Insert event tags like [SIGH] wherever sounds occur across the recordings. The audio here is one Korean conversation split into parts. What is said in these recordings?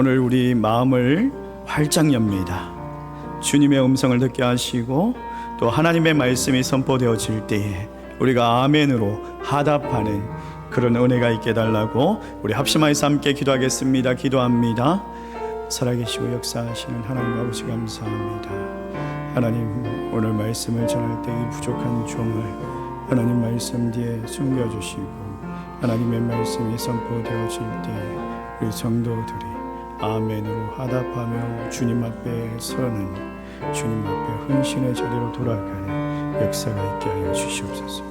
오늘 우리 마음을 활짝 엽니다. 주님의 음성을 듣게 하시고 또 하나님의 말씀이 선포되어질 때에 우리가 아멘으로 하답하는 그런 은혜가 있게 달라고 우리 합심하여서 함께 기도하겠습니다. 기도합니다. 살아계시고 역사하시는 하나님 아버지 감사합니다. 하나님 오늘 말씀을 전할 때 이 부족한 종을 하나님 말씀 뒤에 숨겨주시고 하나님의 말씀이 선포되어질 때 우리 성도들이 아멘으로 하답하며 주님 앞에 서는 주님 앞에 헌신의 자리로 돌아가는 역사가 있게 하여 주시옵소서.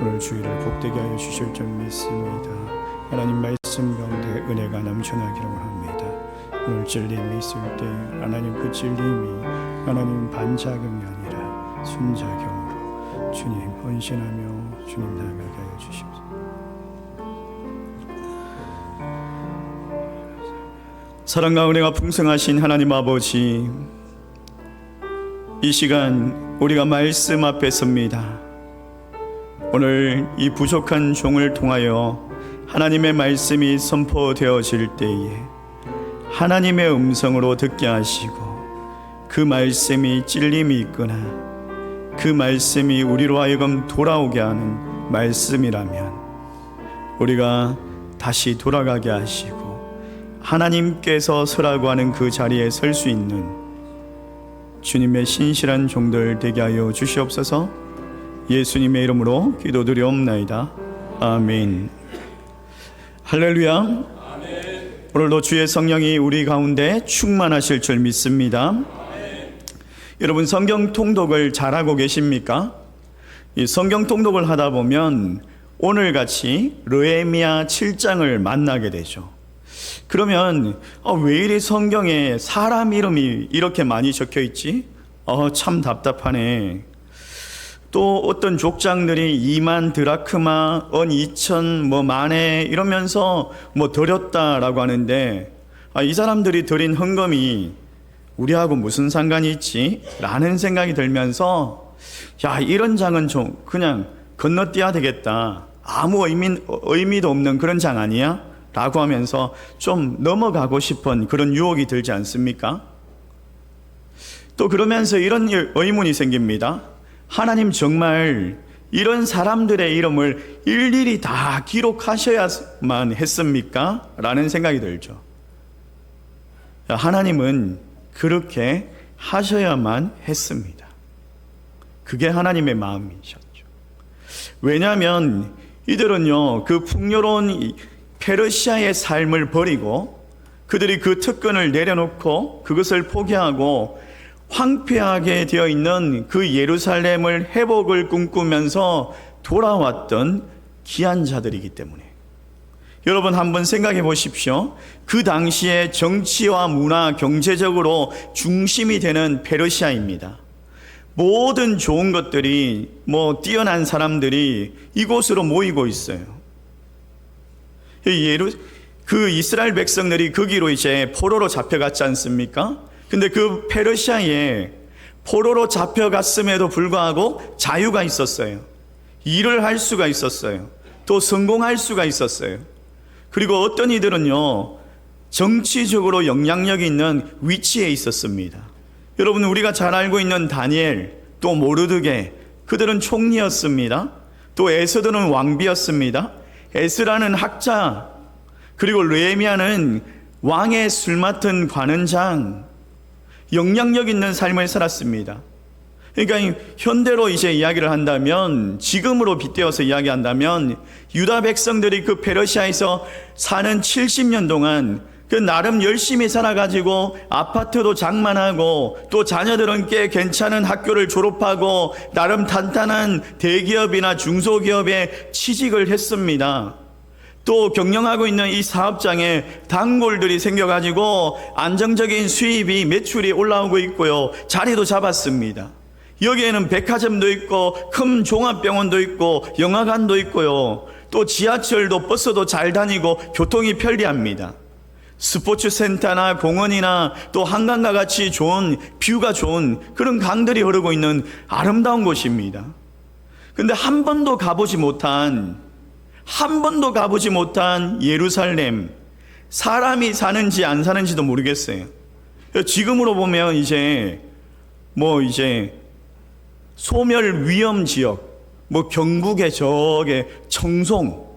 오늘 주일을 복되게 하여 주실 줄 믿습니다. 하나님 말씀 가운데 은혜가 넘쳐나기를 원합니다. 오늘 찔림이 있을 때 하나님 그 찔림이 하나님 반작용이 아니라 순작용으로 주님 헌신하며 주님 나아가게 하여 주시옵소서. 사랑과 은혜가 풍성하신 하나님 아버지 이 시간 우리가 말씀 앞에 섭니다. 오늘 이 부족한 종을 통하여 하나님의 말씀이 선포되어질 때에 하나님의 음성으로 듣게 하시고 그 말씀이 찔림이 있거나 그 말씀이 우리로 하여금 돌아오게 하는 말씀이라면 우리가 다시 돌아가게 하시고 하나님께서 서라고 하는 그 자리에 설 수 있는 주님의 신실한 종들 되게 하여 주시옵소서 예수님의 이름으로 기도드리옵나이다. 아멘. 할렐루야. 오늘도 주의 성령이 우리 가운데 충만하실 줄 믿습니다. 여러분 성경 통독을 잘하고 계십니까? 이 성경 통독을 하다 보면 오늘 같이 르에미야 7장을 만나게 되죠. 그러면 어, 왜 이리 성경에 사람 이름이 이렇게 많이 적혀 있지? 어, 참 답답하네. 또 어떤 족장들이 2만 드라크마, 언 2천, 뭐 만에 이러면서 뭐 드렸다라고 하는데 아, 이 사람들이 드린 헌금이 우리하고 무슨 상관이 있지? 라는 생각이 들면서 야 이런 장은 좀 그냥 건너뛰어야 되겠다. 아무 의미, 의미도 없는 그런 장 아니야? 라고 하면서 좀 넘어가고 싶은 그런 유혹이 들지 않습니까? 또 그러면서 이런 의문이 생깁니다. 하나님 정말 이런 사람들의 이름을 일일이 다 기록하셔야만 했습니까? 라는 생각이 들죠. 하나님은 그렇게 하셔야만 했습니다. 그게 하나님의 마음이셨죠. 왜냐하면 이들은요, 그 풍요로운 페르시아의 삶을 버리고 그들이 그 특권을 내려놓고 그것을 포기하고 황폐하게 되어 있는 그 예루살렘을 회복을 꿈꾸면서 돌아왔던 귀한 자들이기 때문에 여러분 한번 생각해 보십시오. 그 당시에 정치와 문화, 경제적으로 중심이 되는 페르시아입니다. 모든 좋은 것들이 뭐 뛰어난 사람들이 이곳으로 모이고 있어요. 예루 그 이스라엘 백성들이 거기로 이제 포로로 잡혀갔지 않습니까? 근데 그 페르시아에 포로로 잡혀갔음에도 불구하고 자유가 있었어요. 일을 할 수가 있었어요. 또 성공할 수가 있었어요. 그리고 어떤 이들은요, 정치적으로 영향력이 있는 위치에 있었습니다. 여러분, 우리가 잘 알고 있는 다니엘, 또 모르드게, 그들은 총리였습니다. 또 에스더는 왕비였습니다. 에스라는 학자, 그리고 레미야는 왕의 술 맡은 관원장, 영향력 있는 삶을 살았습니다. 그러니까 현대로 이제 이야기를 한다면 지금으로 빗대어서 이야기한다면 유다 백성들이 그 페르시아에서 사는 70년 동안 그 나름 열심히 살아가지고 아파트도 장만하고 또 자녀들은 꽤 괜찮은 학교를 졸업하고 나름 탄탄한 대기업이나 중소기업에 취직을 했습니다. 또 경영하고 있는 이 사업장에 단골들이 생겨가지고 안정적인 수입이 매출이 올라오고 있고요. 자리도 잡았습니다. 여기에는 백화점도 있고 큰 종합병원도 있고 영화관도 있고요. 또 지하철도 버스도 잘 다니고 교통이 편리합니다. 스포츠 센터나 공원이나 또 한강과 같이 좋은 뷰가 좋은 그런 강들이 흐르고 있는 아름다운 곳입니다. 근데 한 번도 가보지 못한 한 번도 가보지 못한 예루살렘 사람이 사는지 안 사는지도 모르겠어요. 지금으로 보면 이제 뭐 이제 소멸 위험 지역, 뭐 경북의 저게 청송,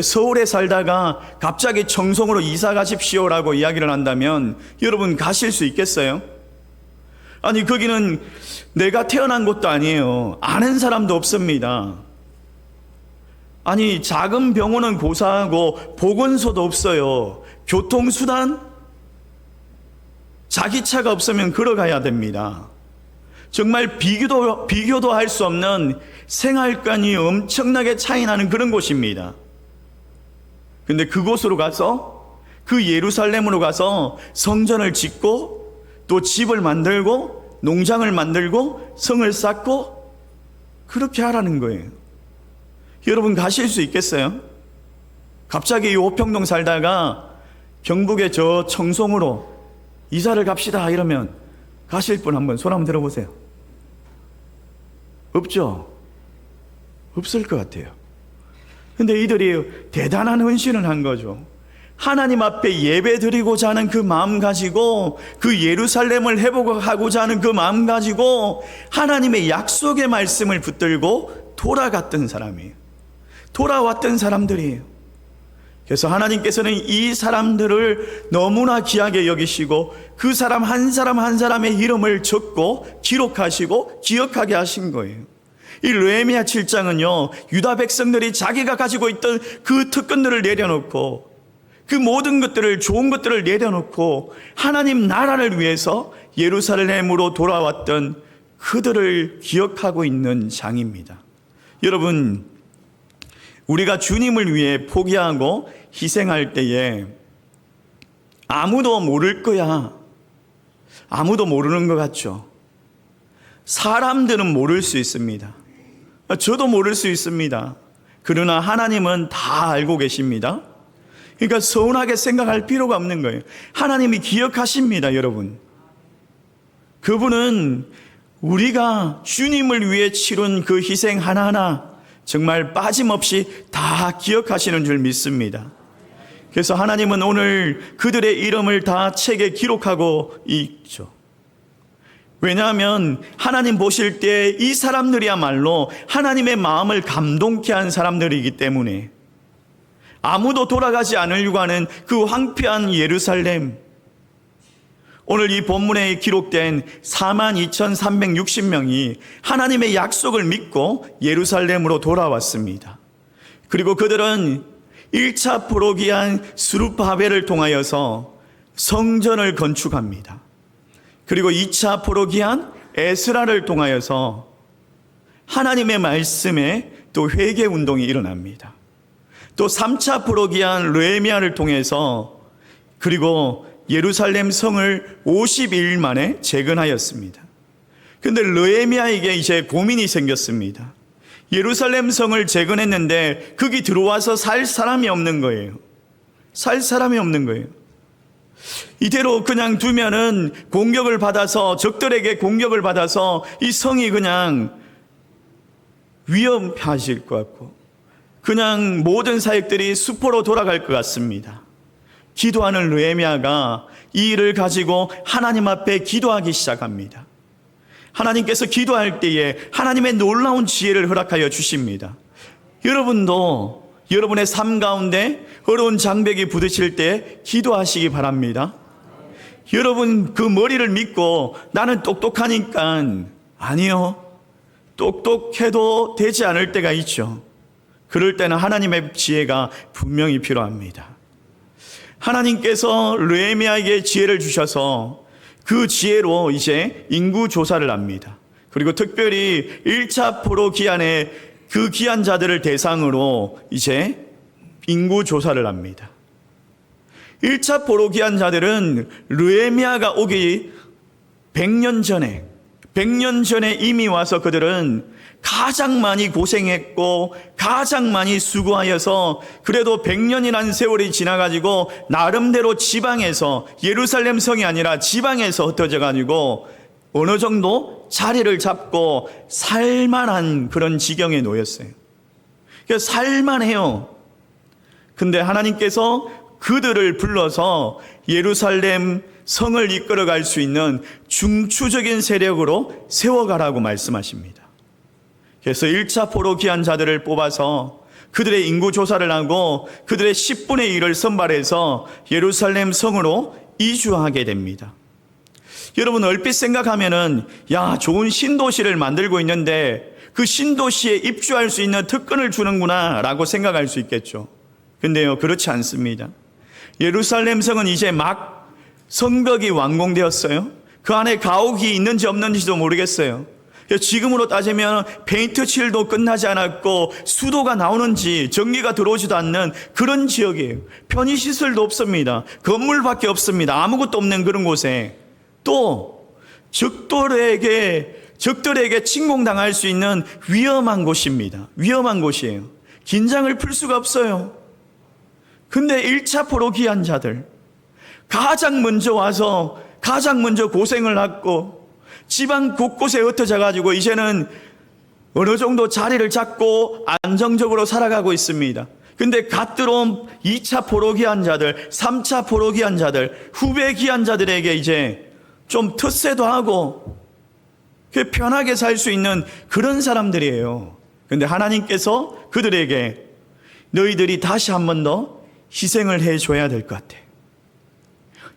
서울에 살다가 갑자기 청송으로 이사 가십시오라고 이야기를 한다면 여러분 가실 수 있겠어요? 아니 거기는 내가 태어난 곳도 아니에요. 아는 사람도 없습니다. 아니 작은 병원은 고사하고 보건소도 없어요. 교통수단 자기 차가 없으면 걸어가야 됩니다. 정말 비교도 비교도 할 수 없는 생활관이 엄청나게 차이 나는 그런 곳입니다. 근데 그곳으로 가서 그 예루살렘으로 가서 성전을 짓고 또 집을 만들고 농장을 만들고 성을 쌓고 그렇게 하라는 거예요. 여러분 가실 수 있겠어요? 갑자기 이 오평동 살다가 경북의 저 청송으로 이사를 갑시다 이러면 가실 분 한번 손 한번 들어보세요. 없죠? 없을 것 같아요. 근데 이들이 대단한 헌신을 한 거죠. 하나님 앞에 예배 드리고자 하는 그 마음 가지고 그 예루살렘을 회복하고자 하는 그 마음 가지고 하나님의 약속의 말씀을 붙들고 돌아갔던 사람이에요. 돌아왔던 사람들이에요. 그래서 하나님께서는 이 사람들을 너무나 귀하게 여기시고 그 사람 한 사람 한 사람의 이름을 적고 기록하시고 기억하게 하신 거예요. 이 르헤미야 7장은요. 유다 백성들이 자기가 가지고 있던 그 특권들을 내려놓고 그 모든 것들을 좋은 것들을 내려놓고 하나님 나라를 위해서 예루살렘으로 돌아왔던 그들을 기억하고 있는 장입니다. 여러분 우리가 주님을 위해 포기하고 희생할 때에 아무도 모를 거야. 아무도 모르는 것 같죠. 사람들은 모를 수 있습니다. 저도 모를 수 있습니다. 그러나 하나님은 다 알고 계십니다. 그러니까 서운하게 생각할 필요가 없는 거예요. 하나님이 기억하십니다, 여러분. 그분은 우리가 주님을 위해 치른 그 희생 하나하나 정말 빠짐없이 다 기억하시는 줄 믿습니다. 그래서 하나님은 오늘 그들의 이름을 다 책에 기록하고 있죠. 왜냐하면 하나님 보실 때 이 사람들이야말로 하나님의 마음을 감동케 한 사람들이기 때문에 아무도 돌아가지 않으려고 하는 그 황폐한 예루살렘. 오늘 이 본문에 기록된 42,360명이 하나님의 약속을 믿고 예루살렘으로 돌아왔습니다. 그리고 그들은 1차 프로기한 수르바벨을 통하여서 성전을 건축합니다. 그리고 2차 프로기한 에스라를 통하여서 하나님의 말씀에 또 회개 운동이 일어납니다. 또 3차 프로기한 르에미아를 통해서 그리고 예루살렘 성을 52일 만에 재건하였습니다. 근데 르에미아에게 이제 고민이 생겼습니다. 예루살렘 성을 재건했는데 거기 들어와서 살 사람이 없는 거예요. 살 사람이 없는 거예요. 이대로 그냥 두면은 공격을 받아서 적들에게 공격을 받아서 이 성이 그냥 위험하실 것 같고 그냥 모든 사역들이 수포로 돌아갈 것 같습니다. 기도하는 르에미아가 이 일을 가지고 하나님 앞에 기도하기 시작합니다. 하나님께서 기도할 때에 하나님의 놀라운 지혜를 허락하여 주십니다. 여러분도 여러분의 삶 가운데 어려운 장벽이 부딪힐 때 기도하시기 바랍니다. 여러분 그 머리를 믿고 나는 똑똑하니까 아니요. 똑똑해도 되지 않을 때가 있죠. 그럴 때는 하나님의 지혜가 분명히 필요합니다. 하나님께서 르에미아에게 지혜를 주셔서 그 지혜로 이제 인구 조사를 합니다. 그리고 특별히 1차 포로 기한에 그 기한자들을 대상으로 이제 인구 조사를 합니다. 1차 포로 기한자들은 르에미아가 오기 100년 전에 100년 전에 이미 와서 그들은 가장 많이 고생했고 가장 많이 수고하여서 그래도 100년이라는 세월이 지나가지고 나름대로 지방에서 예루살렘 성이 아니라 지방에서 흩어져 가지고 어느 정도 자리를 잡고 살만한 그런 지경에 놓였어요. 그러니까 살만해요. 근데 하나님께서 그들을 불러서 예루살렘 성을 이끌어갈 수 있는 중추적인 세력으로 세워가라고 말씀하십니다. 그래서 1차 포로 귀한 자들을 뽑아서 그들의 인구 조사를 하고 그들의 10분의 1을 선발해서 예루살렘 성으로 이주하게 됩니다. 여러분 얼핏 생각하면은 야 좋은 신도시를 만들고 있는데 그 신도시에 입주할 수 있는 특권을 주는구나라고 생각할 수 있겠죠. 근데요 그렇지 않습니다. 예루살렘 성은 이제 막 성벽이 완공되었어요. 그 안에 가옥이 있는지 없는지도 모르겠어요. 지금으로 따지면 페인트 칠도 끝나지 않았고 수도가 나오는지 전기가 들어오지도 않는 그런 지역이에요. 편의시설도 없습니다. 건물밖에 없습니다. 아무것도 없는 그런 곳에 또 적들에게 적들에게 침공당할 수 있는 위험한 곳입니다. 위험한 곳이에요. 긴장을 풀 수가 없어요. 근데 1차 포로 귀한 자들 가장 먼저 와서 가장 먼저 고생을 하고 지방 곳곳에 흩어져 가지고 이제는 어느 정도 자리를 잡고 안정적으로 살아가고 있습니다. 근데 갓 들어온 2차 포로 귀한 자들, 3차 포로 귀한 자들, 후배 귀한 자들에게 이제 좀 텃세도 하고 그 편하게 살 수 있는 그런 사람들이에요. 근데 하나님께서 그들에게 너희들이 다시 한 번 더 희생을 해줘야 될 것 같아.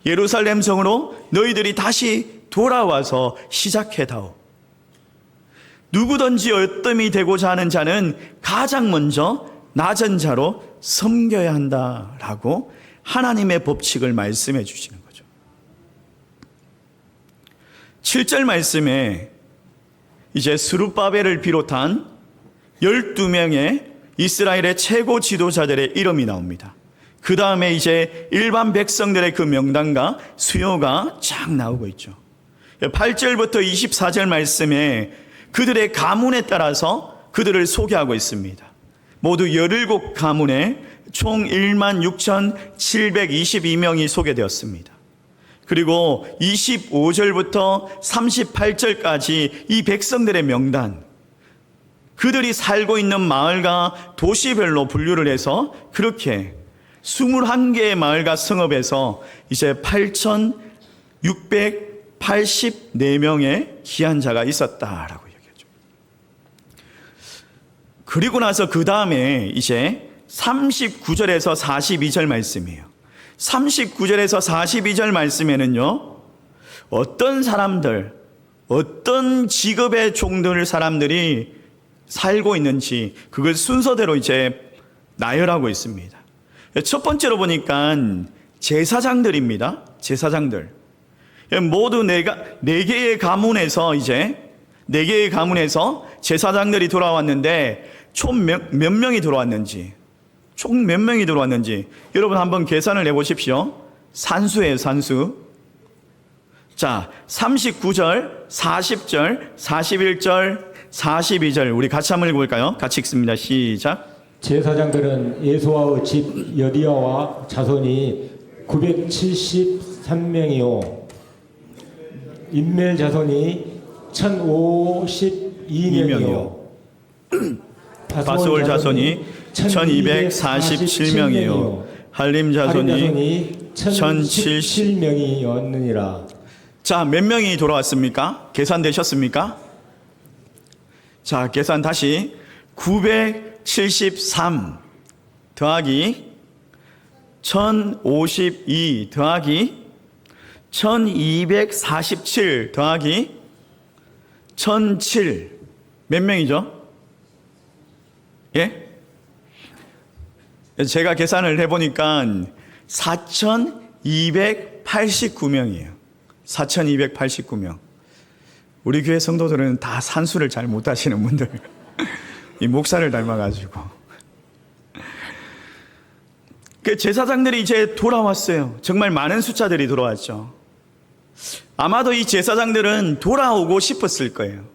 예루살렘 성으로 너희들이 다시 돌아와서 시작해다오. 누구든지 어뜸이 되고자 하는 자는 가장 먼저 낮은 자로 섬겨야 한다라고 하나님의 법칙을 말씀해 주시는 거죠. 7절 말씀에 이제 스룹바벨을 비롯한 12명의 이스라엘의 최고 지도자들의 이름이 나옵니다. 그 다음에 이제 일반 백성들의 그 명단과 수요가 쫙 나오고 있죠. 8절부터 24절 말씀에 그들의 가문에 따라서 그들을 소개하고 있습니다. 모두 17 가문에 총 1만 6,722명이 소개되었습니다. 그리고 25절부터 38절까지 이 백성들의 명단, 그들이 살고 있는 마을과 도시별로 분류를 해서 그렇게 21개의 마을과 성읍에서 이제 8,684명의 귀한 자가 있었다라고 얘기하죠. 그리고 나서 그 다음에 이제 39절에서 42절 말씀이에요. 39절에서 42절 말씀에는요, 어떤 사람들, 어떤 직업의 종들 사람들이 살고 있는지 그걸 순서대로 이제 나열하고 있습니다. 첫 번째로 보니까 제사장들입니다. 제사장들. 모두 네가, 네 개의 가문에서 이제 네 개의 가문에서 제사장들이 돌아왔는데 총 몇, 몇 명이 돌아왔는지 총 몇 명이 들어왔는지 여러분 한번 계산을 해보십시오. 산수예요, 산수. 자, 39절, 40절, 41절, 42절 우리 같이 한번 읽어볼까요? 같이 읽습니다. 시작. 제사장들은 예수와의 집 여디야와 자손이 973명이요 인멜 자손이 1052명이요 [CLEARS THROAT] 바스올 자손이 1247명이요 할림 자손이 1077명이었느니라 자, 몇 명이 돌아왔습니까? 계산되셨습니까? 자, 계산 다시 973 더하기 1052 더하기 1247 더하기 1007 몇 명이죠? 예? 제가 계산을 해보니까 4,289명이에요. 4,289명. 우리 교회 성도들은 다 산수를 잘 못하시는 분들. [LAUGHS] 이 목사를 닮아가지고. 그 제사장들이 이제 돌아왔어요. 정말 많은 숫자들이 돌아왔죠. 아마도 이 제사장들은 돌아오고 싶었을 거예요.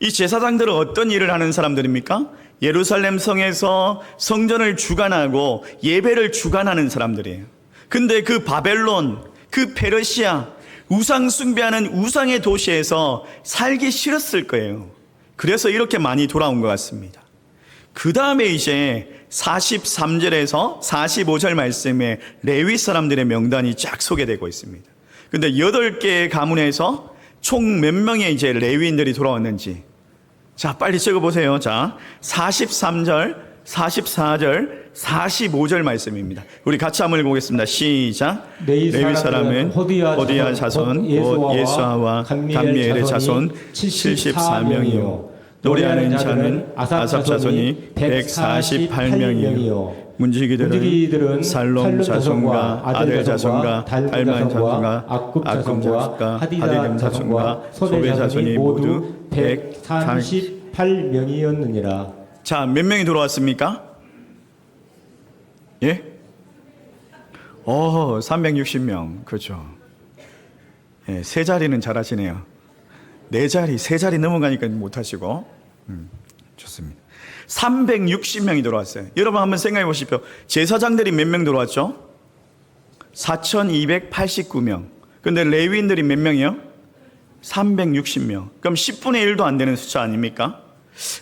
이 제사장들은 어떤 일을 하는 사람들입니까? 예루살렘 성에서 성전을 주관하고 예배를 주관하는 사람들이에요. 근데 그 바벨론, 그 페르시아, 우상 숭배하는 우상의 도시에서 살기 싫었을 거예요. 그래서 이렇게 많이 돌아온 것 같습니다. 그 다음에 이제 43절에서 45절 말씀에 레위 사람들의 명단이 쫙 소개되고 있습니다. 근데 8개의 가문에서 총 몇 명의 이제 레위인들이 돌아왔는지 자, 빨리 적어 보세요. 자, 43절, 44절, 45절 말씀입니다. 우리 같이 한번 읽어보겠습니다. 시작. 레위 사람은 호디아 자손, 예수아와 감미엘의 자손 74명이요. 노래하는 자는 아삽 자손이 148명이요. 문지기들은 살롬 자손과 아들 자손과 달만 자손과 악굽 자손과 하디다 자손과 소베 자손이 모두 130 138명이었느니라. 자, 몇 명이 돌아왔습니까? 예? 어, 360명. 그렇죠. 예, 세 자리는 잘하시네요. 네 자리, 세 자리 넘어가니까 못 하시고. 음, 좋습니다. 360명이 돌아왔어요. 여러분 한번 생각해 보십시오. 제사장들이 몇명 돌아왔죠? 4,289명. 근데 레위인들이 몇 명이요? 360명. 그럼 10분의 1도 안 되는 숫자 아닙니까?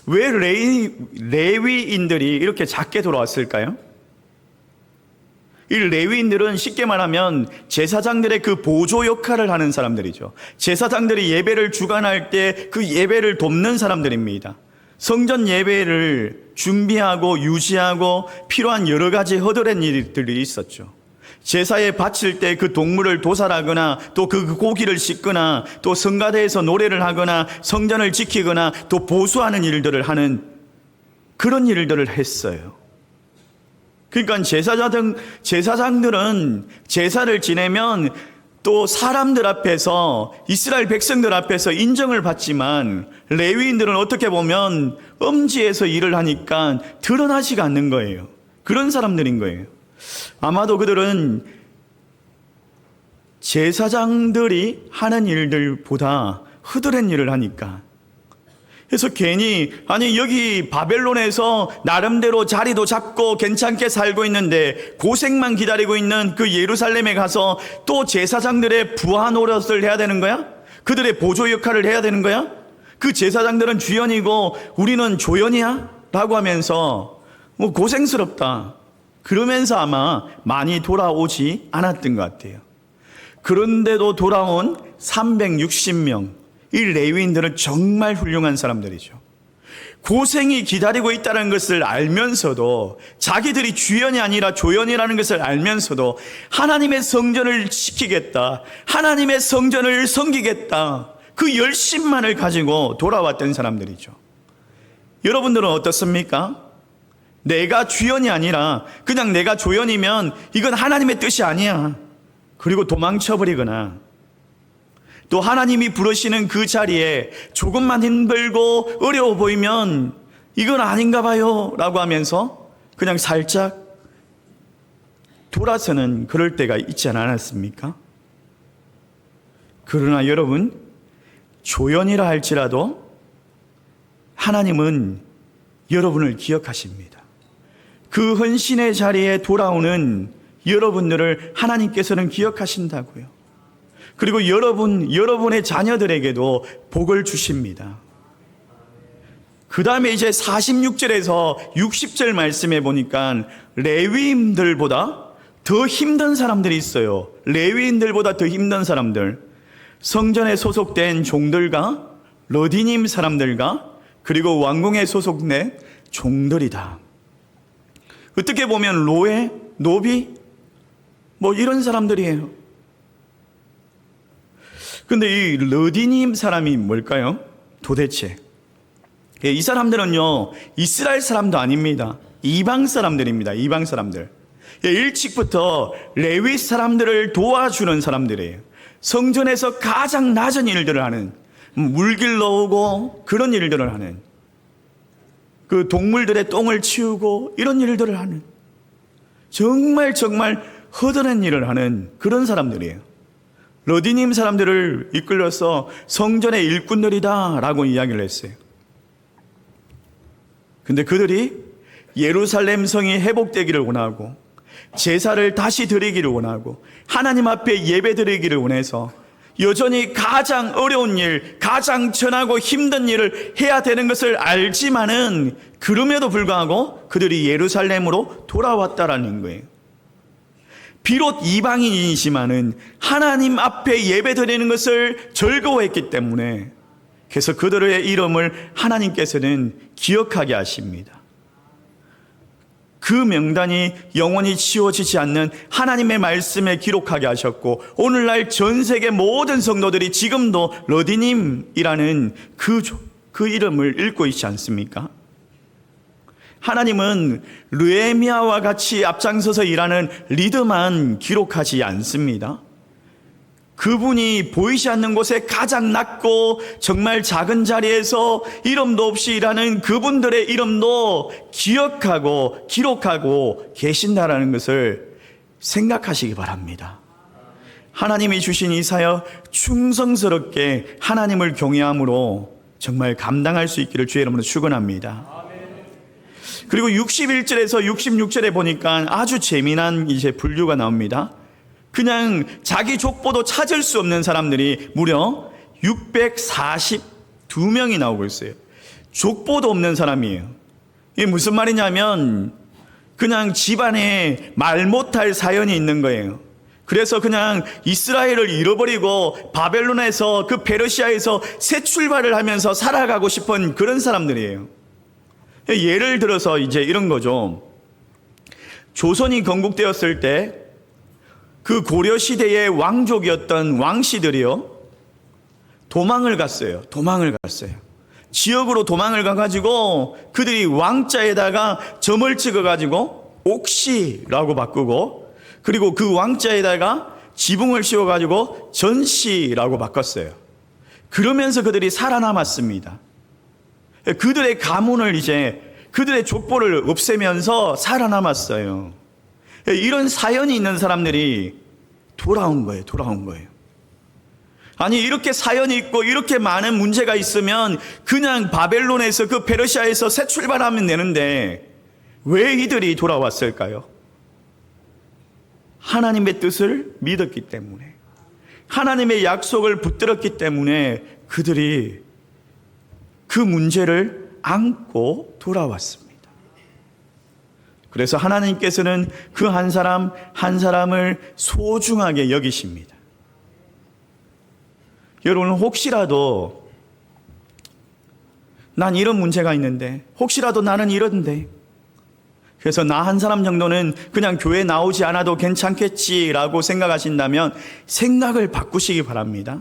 왜 레위, 레위인들이 이렇게 작게 돌아왔을까요? 이 레위인들은 쉽게 말하면 제사장들의 그 보조 역할을 하는 사람들이죠. 제사장들이 예배를 주관할 때 그 예배를 돕는 사람들입니다. 성전 예배를 준비하고 유지하고 필요한 여러 가지 허드렛 일들이 있었죠. 제사에 바칠 때 그 동물을 도살하거나 또 그 고기를 씻거나 또 성가대에서 노래를 하거나 성전을 지키거나 또 보수하는 일들을 하는 그런 일들을 했어요. 그러니까 제사장, 제사장들은 제사를 지내면 또 사람들 앞에서 이스라엘 백성들 앞에서 인정을 받지만 레위인들은 어떻게 보면 엄지에서 일을 하니까 드러나지가 않는 거예요. 그런 사람들인 거예요. 아마도 그들은 제사장들이 하는 일들보다 흐드렛 일을 하니까 그래서 괜히 아니 여기 바벨론에서 나름대로 자리도 잡고 괜찮게 살고 있는데 고생만 기다리고 있는 그 예루살렘에 가서 또 제사장들의 부하 노릇을 해야 되는 거야? 그들의 보조 역할을 해야 되는 거야? 그 제사장들은 주연이고 우리는 조연이야? 라고 하면서 뭐 고생스럽다. 그러면서 아마 많이 돌아오지 않았던 것 같아요. 그런데도 돌아온 360명. 이 레위인들은 정말 훌륭한 사람들이죠. 고생이 기다리고 있다는 것을 알면서도 자기들이 주연이 아니라 조연이라는 것을 알면서도 하나님의 성전을 지키겠다. 하나님의 성전을 섬기겠다. 그 열심만을 가지고 돌아왔던 사람들이죠. 여러분들은 어떻습니까? 내가 주연이 아니라 그냥 내가 조연이면 이건 하나님의 뜻이 아니야. 그리고 도망쳐버리거나 또 하나님이 부르시는 그 자리에 조금만 힘들고 어려워 보이면 이건 아닌가 봐요 라고 하면서 그냥 살짝 돌아서는 그럴 때가 있지 않았습니까? 그러나 여러분, 조연이라 할지라도 하나님은 여러분을 기억하십니다. 그 헌신의 자리에 돌아오는 여러분들을 하나님께서는 기억하신다고요. 그리고 여러분, 여러분의 자녀들에게도 복을 주십니다. 그 다음에 이제 46절에서 60절 말씀해 보니까 레위인들보다 더 힘든 사람들이 있어요. 레위인들보다 더 힘든 사람들. 성전에 소속된 종들과 러디님 사람들과 그리고 왕궁에 소속된 종들이다. 어떻게 보면 로에, 노비, 뭐 이런 사람들이에요. 근데 이 러디님 사람이 뭘까요? 도대체. 예, 이 사람들은요, 이스라엘 사람도 아닙니다. 이방 사람들입니다. 이방 사람들. 예, 일찍부터 레위 사람들을 도와주는 사람들이에요. 성전에서 가장 낮은 일들을 하는, 물길 넣고 그런 일들을 하는, 그 동물들의 똥을 치우고 이런 일들을 하는, 정말 정말 허드렛 일을 하는 그런 사람들이에요. 러디님 사람들을 이끌려서 성전의 일꾼들이다라고 이야기를 했어요. 근데 그들이 예루살렘 성이 회복되기를 원하고 제사를 다시 드리기를 원하고 하나님 앞에 예배 드리기를 원해서 여전히 가장 어려운 일, 가장 천하고 힘든 일을 해야 되는 것을 알지만은 그럼에도 불구하고 그들이 예루살렘으로 돌아왔다라는 거예요. 비록 이방인이지만은 하나님 앞에 예배 드리는 것을 즐거워했기 때문에 그래서 그들의 이름을 하나님께서는 기억하게 하십니다. 그 명단이 영원히 지워지지 않는 하나님의 말씀에 기록하게 하셨고 오늘날 전 세계 모든 성도들이 지금도 러디님이라는 그, 조- 그 이름을 읽고 있지 않습니까? 하나님은 르에미아와 같이 앞장서서 일하는 리더만 기록하지 않습니다. 그분이 보이지 않는 곳에 가장 낮고 정말 작은 자리에서 이름도 없이 일하는 그분들의 이름도 기억하고 기록하고 계신다라는 것을 생각하시기 바랍니다. 하나님이 주신 이 사역 충성스럽게 하나님을 경외함으로 정말 감당할 수 있기를 주의 이름으로 축원합니다. 그리고 61절에서 66절에 보니까 아주 재미난 이제 분류가 나옵니다. 그냥 자기 족보도 찾을 수 없는 사람들이 무려 642명이 나오고 있어요. 족보도 없는 사람이에요. 이게 무슨 말이냐면 그냥 집안에 말 못할 사연이 있는 거예요. 그래서 그냥 이스라엘을 잃어버리고 바벨론에서 그 페르시아에서 새 출발을 하면서 살아가고 싶은 그런 사람들이에요. 예를 들어서 이제 이런 거죠. 조선이 건국되었을 때 그 고려 시대의 왕족이었던 왕씨들이요. 도망을 갔어요. 도망을 갔어요. 지역으로 도망을 가가지고 그들이 왕자에다가 점을 찍어가지고 옥시라고 바꾸고 그리고 그 왕자에다가 지붕을 씌워가지고 전시라고 바꿨어요. 그러면서 그들이 살아남았습니다. 그들의 가문을 이제 그들의 족보를 없애면서 살아남았어요. 이런 사연이 있는 사람들이 돌아온 거예요. 돌아온 거예요. 아니 이렇게 사연이 있고 이렇게 많은 문제가 있으면 그냥 바벨론에서 그 페르시아에서 새 출발하면 되는데 왜 이들이 돌아왔을까요? 하나님의 뜻을 믿었기 때문에 하나님의 약속을 붙들었기 때문에 그들이 그 문제를 안고 돌아왔습니다. 그래서 하나님께서는 그 한 사람 한 사람을 소중하게 여기십니다. 여러분 혹시라도 난 이런 문제가 있는데 혹시라도 나는 이런데 그래서 나 한 사람 정도는 그냥 교회 나오지 않아도 괜찮겠지라고 생각하신다면 생각을 바꾸시기 바랍니다.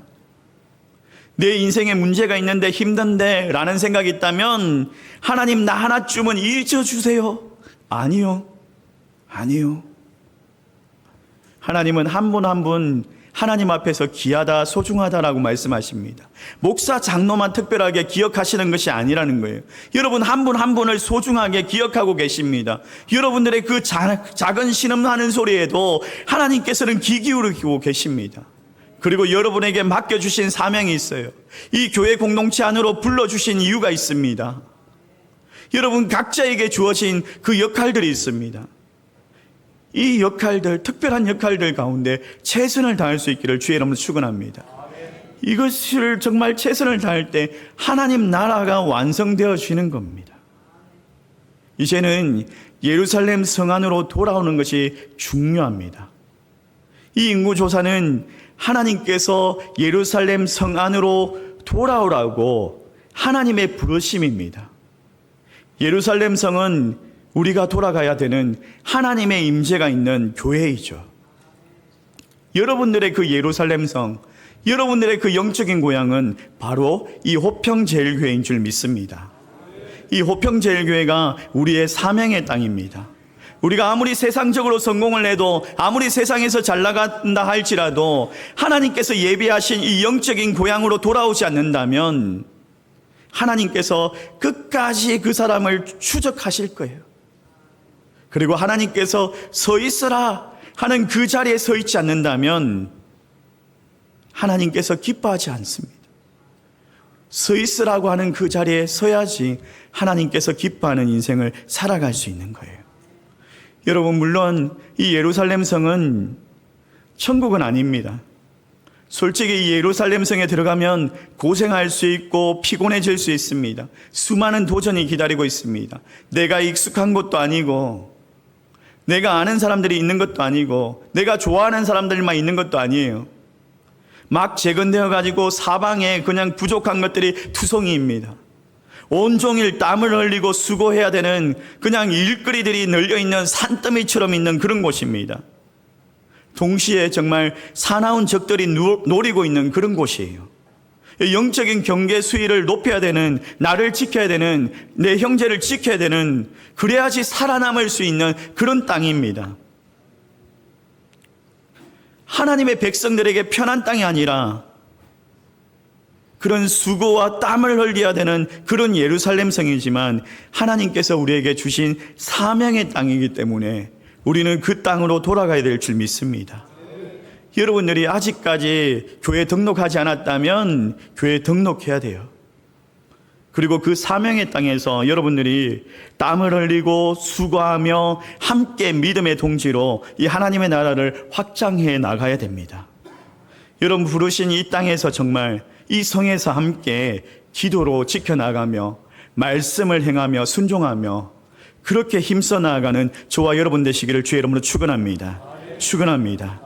내 인생에 문제가 있는데 힘든데 라는 생각이 있다면 하나님 나 하나쯤은 잊어주세요. 아니요. 아니요. 하나님은 한 분 한 분 하나님 앞에서 귀하다, 소중하다라고 말씀하십니다. 목사, 장로만 특별하게 기억하시는 것이 아니라는 거예요. 여러분 한 분한 분을 소중하게 기억하고 계십니다. 여러분들의 그 자, 작은 신음하는 소리에도 하나님께서는 귀 기울이고 계십니다. 그리고 여러분에게 맡겨주신 사명이 있어요. 이 교회 공동체 안으로 불러주신 이유가 있습니다. 여러분 각자에게 주어진 그 역할들이 있습니다. 이 역할들, 특별한 역할들 가운데 최선을 다할 수 있기를 주의 이름으로 축원합니다. 이것을 정말 최선을 다할 때 하나님 나라가 완성되어지는 겁니다. 이제는 예루살렘 성 안으로 돌아오는 것이 중요합니다. 이 인구 조사는 하나님께서 예루살렘 성 안으로 돌아오라고 하나님의 부르심입니다. 예루살렘 성은 우리가 돌아가야 되는 하나님의 임재가 있는 교회이죠. 여러분들의 그 예루살렘 성, 여러분들의 그 영적인 고향은 바로 이 호평제일교회인 줄 믿습니다. 이 호평제일교회가 우리의 사명의 땅입니다. 우리가 아무리 세상적으로 성공을 해도 아무리 세상에서 잘 나간다 할지라도 하나님께서 예비하신 이 영적인 고향으로 돌아오지 않는다면 하나님께서 끝까지 그 사람을 추적하실 거예요. 그리고 하나님께서 서 있어라 하는 그 자리에 서 있지 않는다면 하나님께서 기뻐하지 않습니다. 서 있으라고 하는 그 자리에 서야지 하나님께서 기뻐하는 인생을 살아갈 수 있는 거예요. 여러분, 물론 이 예루살렘 성은 천국은 아닙니다. 솔직히 이 예루살렘 성에 들어가면 고생할 수 있고 피곤해질 수 있습니다. 수많은 도전이 기다리고 있습니다. 내가 익숙한 것도 아니고 내가 아는 사람들이 있는 것도 아니고 내가 좋아하는 사람들만 있는 것도 아니에요. 막 재건되어 가지고 사방에 그냥 부족한 것들이 투성이입니다. 온종일 땀을 흘리고 수고해야 되는 그냥 일거리들이 널려 있는 산더미처럼 있는 그런 곳입니다. 동시에 정말 사나운 적들이 누- 노리고 있는 그런 곳이에요. 영적인 경계 수위를 높여야 되는, 나를 지켜야 되는, 내 형제를 지켜야 되는, 그래야지 살아남을 수 있는 그런 땅입니다. 하나님의 백성들에게 편한 땅이 아니라 그런 수고와 땀을 흘려야 되는 그런 예루살렘 성이지만 하나님께서 우리에게 주신 사명의 땅이기 때문에 우리는 그 땅으로 돌아가야 될 줄 믿습니다. 여러분들이 아직까지 교회 등록하지 않았다면 교회 등록해야 돼요. 그리고 그 사명의 땅에서 여러분들이 땀을 흘리고 수고하며 함께 믿음의 동지로 이 하나님의 나라를 확장해 나가야 됩니다. 여러분 부르신 이 땅에서 정말 이 성에서 함께 기도로 지켜나가며 말씀을 행하며 순종하며 그렇게 힘써 나아가는 저와 여러분 되시기를 주의 이름으로 축원합니다. 축원합니다.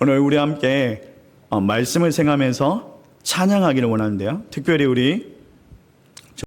오늘 우리 함께 어, 말씀을 생하면서 찬양하기를 원하는데요. 특별히 우리